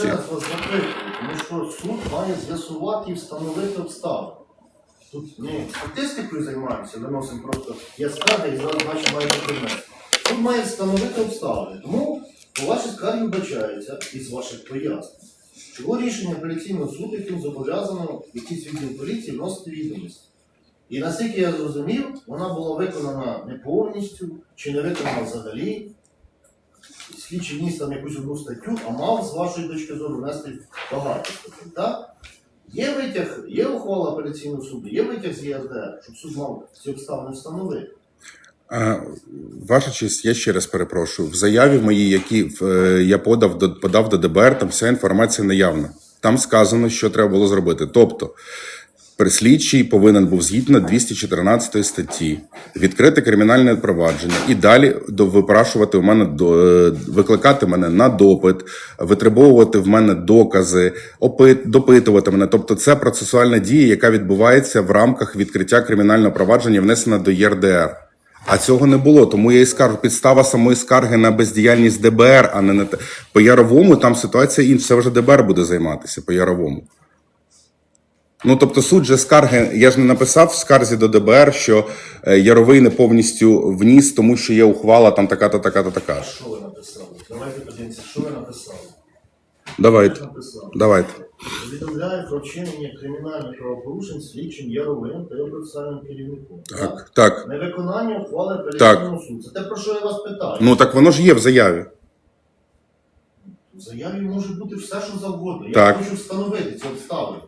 ще раз вас запитую, тому що суд має з'ясувати і встановити обставини. Тут ми статистикою займаємося, виносимо просто я скарги і зараз бачу маємо принести. Суд має встановити обставини. Тому по вашій скаргі вбачається із ваших пояснень. Чого рішення апеляційного суду, яким зобов'язано якийсь відділ поліції вносити відомості. І наскільки я зрозумів, вона була виконана не повністю, чи не виконана взагалі. Слідчий вніс там якусь одну статтю, а мав з вашої точки зору внести багато статей. Так? Є витяг, є ухвала апеляційного суду, є витяг з ЄРДР, щоб суд мав ці обставини встановити. Ваша честь, я ще раз перепрошую. В заяві моїй, які е, я подав подав до ДБР, там вся інформація наявна. Там сказано, що треба було зробити. Тобто, прислідчий повинен був згідно 214 статті відкрити кримінальне провадження і далі випрашувати в мене до е, викликати мене на допит, витребовувати в мене докази, опит, допитувати мене. Тобто, це процесуальна дія, яка відбувається в рамках відкриття кримінального провадження, внесена до ЄРДР. А цього не було, тому я і скажу, підстава самої скарги на бездіяльність ДБР, а не на те. По Яровому там ситуація інша, це вже ДБР буде займатися по Яровому. Ну, тобто, суд же скарги, я ж не написав в скарзі до ДБР, що е, Яровий не повністю вніс, тому що є ухвала там така-то, така-то, така. А що ви написали? Давайте подивимося, що ви написали. Давайте, Написали. давайте. Повідомляє про вчинення кримінальних правопорушень слідчим Яровим та його процесуальним керівником. Так, так. Невиконання ухвали апеляційного суду. Це те, про що я вас питаю. Ну так воно ж є в заяві. В заяві може бути все, що завгодно. Я хочу встановити ці обставини.